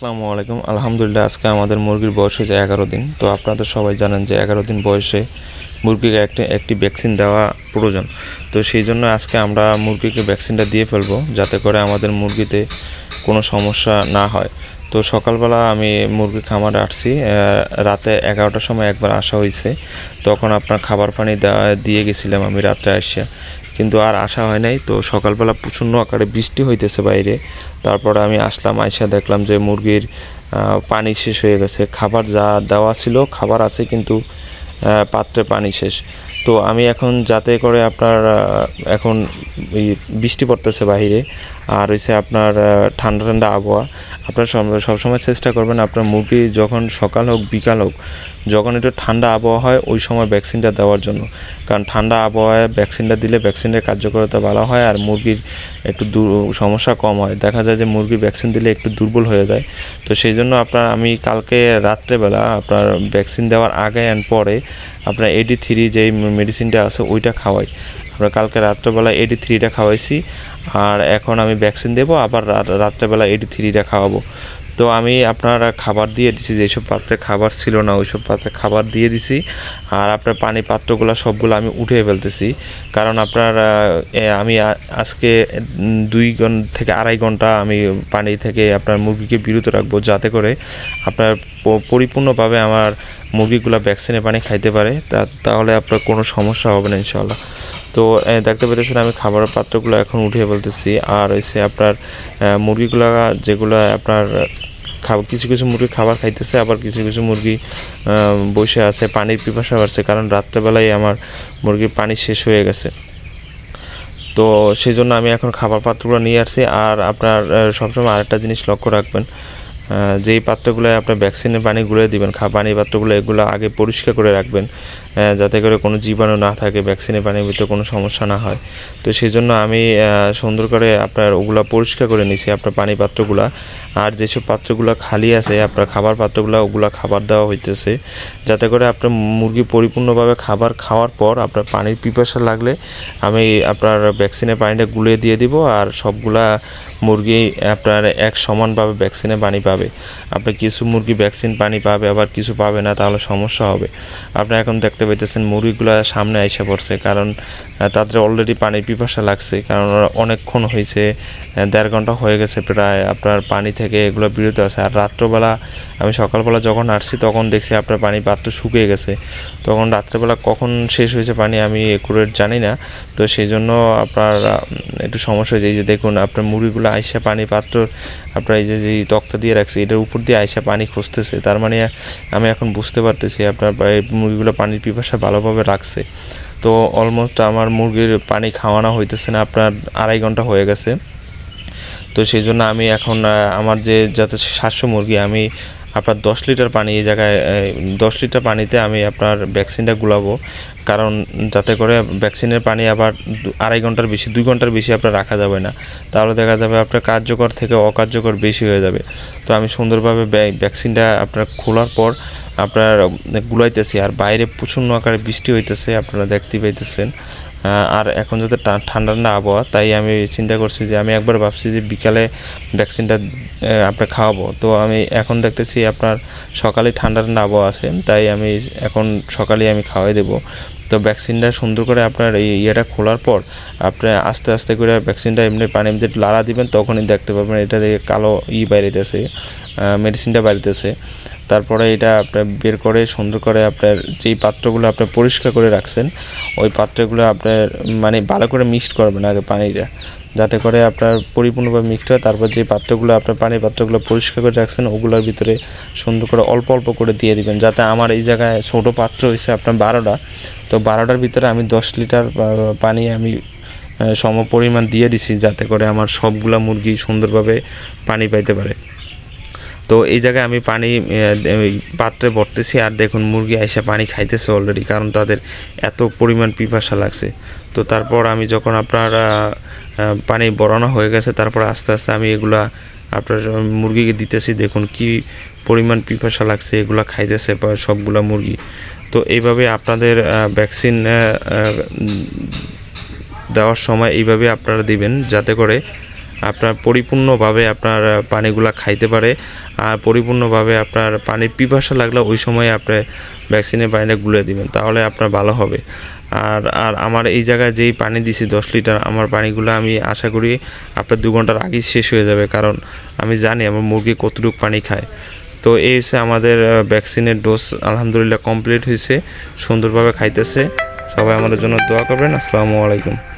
আসসালামু আলাইকুম। আলহামদুলিল্লাহ, আজকে আমাদের মুরগির বয়স হয়েছে এগারো দিন। তো আপনাদের সবাই জানেন যে এগারো দিন বয়সে মুরগিকে একটা, একটি ভ্যাকসিন দেওয়া প্রয়োজন। তো সেই জন্য আজকে আমরা মুরগিকে ভ্যাকসিনটা দিয়ে ফেলব, যাতে করে আমাদের মুরগিতে কোনো সমস্যা না হয়। তো সকালবেলা আমি মুরগি খামারে আসছি রাতে এগারোটার সময় একবার আসা হয়েছে। তখন আপনার খাবার পানি দিয়ে গেছিলাম আমি রাত্রে আসে। কিন্তু আর আসা হয় নাই। তো সকালবেলা প্রচণ্ড আকারে বৃষ্টি হইতেছে বাইরে। তারপরে আমি আসলাম, আইসা দেখলাম যে মুরগির পানি শেষ হয়ে গেছে। খাবার যা দেওয়া ছিল, খাবার আছে কিন্তু পাত্রে পানি শেষ। তো আমি এখন যাতে করে আপনার এখন বৃষ্টি পড়তেছে বাইরে। আর হচ্ছে আপনার ঠান্ডা ঠান্ডা আবহাওয়া। আপনার সব- সবসময় চেষ্টা করবেন আপনার মুরগি যখন সকাল হোক, বিকাল হোক, যখন একটু ঠান্ডা আবহাওয়া হয়, ওই সময় ভ্যাকসিনটা দেওয়ার জন্য। কারণ ঠান্ডা আবহাওয়ায় ভ্যাকসিনটা দিলে ভ্যাকসিনের কার্যকারিতা ভালো হয় আর মুরগির একটু সমস্যা কম হয়। দেখা যায় যে মুরগি ভ্যাকসিন দিলে একটু দুর্বল হয়ে যায়। তো সেই জন্য আপনার, আমি কালকে রাত্রেবেলা আপনার ভ্যাকসিন দেওয়ার আগে অ্যান্ড পরে আপনার এডি থ্রি যেই মেডিসিনটা আছে, ওইটা খাওয়াই। আমরা কালকে রাত্রেবেলা এডি থ্রিটা খাওয়াইছি। আর এখন আমি ভ্যাকসিন দেবো, আবার রাত্রেবেলা এডি থ্রিটা খাওয়াবো। তো আমি আপনার খাবার দিয়ে দিছি, যেসব পাত্রে খাবার ছিল না, ওইসব পাত্রে খাবার দিয়ে দিছি। আর আপনার পানি পাত্রগুলো সবগুলো আমি উঠিয়ে ফেলতেছি। কারণ আপনার আমি আজকে দুই ঘণ্টা থেকে আড়াই ঘণ্টা আমি পানি থেকে আপনার মুরগিকে বিরত রাখব, যাতে করে আপনার পরিপূর্ণভাবে আমার মুরগিগুলো ভ্যাকসিনের পানি খাইতে পারে, তা তাহলে আপনার কোনো সমস্যা হবে না ইনশাল্লাহ তো দেখতে পেরেছেন আমি খাবারের পাত্রগুলো এখন উঠিয়ে বলতেছি, আর হচ্ছে আপনার মুরগিগুলো যেগুলো আপনার খাবার কিছু কিছু মুরগি খাবার খাইতেছে, আবার কিছু কিছু মুরগি বসে আছে, পানির পিপাসা বাড়ছে, কারণ রাত্রেবেলায় আমার মুরগির পানি শেষ হয়ে গেছে। তো সেই জন্য আমি এখন খাবার পাত্রগুলো নিয়ে আসছি, আর আপনার সবসময় আরেকটা জিনিস লক্ষ্য রাখবেন যেই পাত্রগুলো আপনার ভ্যাকসিনের পানি গুলে দিবেন, খা পানির পাত্রগুলো এগুলো আগে পরিষ্কার করে রাখবেন যাতে করে কোনো জীবাণু না থাকে ভ্যাকসিনের পানির ভিতরে কোনো সমস্যা না হয়। তো সেই জন্য আমি সুন্দর করে আপনার ওগুলা পরিষ্কার করে নিছি, আপনার পানি পাত্রগুলা। আর যেসব পাত্রগুলো খালি আছে, আপনার খাবার পাত্রগুলো, ওগুলা খাবার দেওয়া হইতেছে। যাতে করে আপনার মুরগি পরিপূর্ণভাবে খাবার খাওয়ার পর আপনার পানির পিপাসা লাগলে আমি আপনার ভ্যাকসিনের পানিটা গুলিয়ে দিয়ে দিব। আর সবগুলা মুরগি আপনার এক সমানভাবে ভ্যাকসিনে পানি পাবে। আপনি কিছু মুরগি ভ্যাকসিন পানি পাবে, আবার কিছু পাবে না, তাহলে সমস্যা হবে। আপনি এখন দেখতে পাইতেছেন মুরগিগুলো সামনে এসে পড়ছে, কারণ তাদের অলরেডি পানির পিপাসা লাগছে, কারণ অনেকক্ষণ হয়েছে দেড় ঘণ্টা হয়ে গেছে প্রায়, আপনার পানি থেকে এগুলো বিরত আছে। আর রাত্রবেলা আমি সকালবেলা যখন আসছি, তখন দেখছি আপনার পানি পাত্র শুকিয়ে গেছে। তখন রাত্রেবেলা কখন শেষ হয়েছে পানি আমি একুরেট জানি না, তো সেই জন্য আপনার একটু সমস্যা হয়েছে। এই যে দেখুন, আপনার মুরগিগুলো আইসা পানি পাত্র, আপনার এই যে যে তক্তা দিয়ে এটার উপর দিয়ে আয়সা পানি খুঁজতেছে। তার মানে আমি এখন বুঝতে পারতেছি আপনার মুরগিগুলো পানির পিপাসা ভালোভাবে রাখছে। তো অলমোস্ট আমার মুরগির পানি খাওয়ানো হইতেছে না, আপনার আড়াই ঘণ্টা হয়ে গেছে। তো সেই জন্য আমি এখন আমার যে যাতে সাতশো মুরগি, আমি আপনার দশ লিটার পানি এই জায়গায় দশ লিটার পানিতে আমি আপনার ভ্যাকসিনটা গুলাবো। কারণ যাতে করে ভ্যাকসিনের পানি আবার আড়াই ঘণ্টার বেশি, দুই ঘণ্টার বেশি আপনার রাখা যাবে না। তাহলে দেখা যাবে আপনার কার্যকর থেকে অকার্যকর বেশি হয়ে যাবে। তো আমি সুন্দরভাবে ভ্যা- ভ্যাকসিনটা আপনার খোলার পর আপনার গুলাইতেছি। আর বাইরে প্রচণ্ড আকারে বৃষ্টি হইতেছে, আপনারা দেখতে পাইতেছেন। আর এখন যাতে ঠান্ডা ঠান্ডা আবহাওয়া, তাই আমি চিন্তা করছি যে আমি একবার ভাবছি যে বিকালে ভ্যাকসিনটা আপনার খাওয়াবো। তো আমি এখন দেখতেছি আপনার সকালে ঠান্ডা না আবহাওয়া আছে, তাই আমি এখন সকালেই আমি খাওয়াই দেবো। তো ভ্যাকসিনটা সুন্দর করে আপনার এই ইয়েটা খোলার পর আপনি আস্তে আস্তে করে ভ্যাকসিনটা এমনি পানির মধ্যে লাড়া দিবেন, তখনই দেখতে পাবেন, এটা কালো ই বাইরেতেছে মেডিসিনটা বাইরেতেছে। তারপরে এটা আপনার বের করে সুন্দর করে আপনার যেই পাত্রগুলো আপনি পরিষ্কার করে রাখছেন, ওই পাত্রগুলো আপনার মানে ভালো করে মিক্সড করবেন আগে পানিটা। যাতে করে আপনার পরিপূর্ণভাবে মিক্সড হয়, তারপর যে পাত্রগুলো আপনার পানির পাত্রগুলো পরিষ্কার করে রাখছেন, ওগুলোর ভিতরে সুন্দর করে অল্প অল্প করে দিয়ে দিবেন। যাতে আমার এই জায়গায় ছোটো পাত্র হয়েছে আপনার বারোটা, তো বারোটার ভিতরে আমি দশ লিটার পানি আমি সম পরিমাণ দিয়ে দিছি, যাতে করে আমার সবগুলা মুরগি সুন্দরভাবে পানি পাইতে পারে। তো এই জায়গায় আমি পানি পাত্রে ভরতেছি আর দেখুন মুরগি আইসা পানি খাইতেছে অলরেডি কারণ তাদের এত পরিমাণ পিপাসা লাগছে। তো তারপর আমি যখন আপনার পানি বরানো হয়ে গেছে, তারপর আস্তে আস্তে আমি এগুলা আপনার মুরগিকে দিতেছি, দেখুন কি পরিমাণ পিপাসা লাগছে, এগুলা খাইতেছে সবগুলা মুরগি। তো এইভাবে আপনাদের ভ্যাকসিন দেওয়ার সময় এইভাবে আপনারা দিবেন, যাতে করে আপনার পরিপূর্ণভাবে আপনার পানিগুলা খাইতে পারে। আর পরিপূর্ণভাবে আপনার পানির পিপাসা লাগলে ওই সময় আপনি ভ্যাকসিনের পানিটা গুলে দিবেন, তাহলে আপনার ভালো হবে। আর আর আমার এই জায়গায় যেই পানি দিছি, দশ লিটার, আমার পানিগুলো আমি আশা করি আপনার দু ঘণ্টার আগেই শেষ হয়ে যাবে। কারণ আমি জানি আমার মুরগি কতটুকু পানি খায়। তো এই হচ্ছে আমাদের ভ্যাকসিনের ডোজ আলহামদুলিল্লাহ কমপ্লিট হয়েছে, সুন্দরভাবে খাইতেছে। সবাই আমাদের জন্য দোয়া করবেন। আসসালামু আলাইকুম।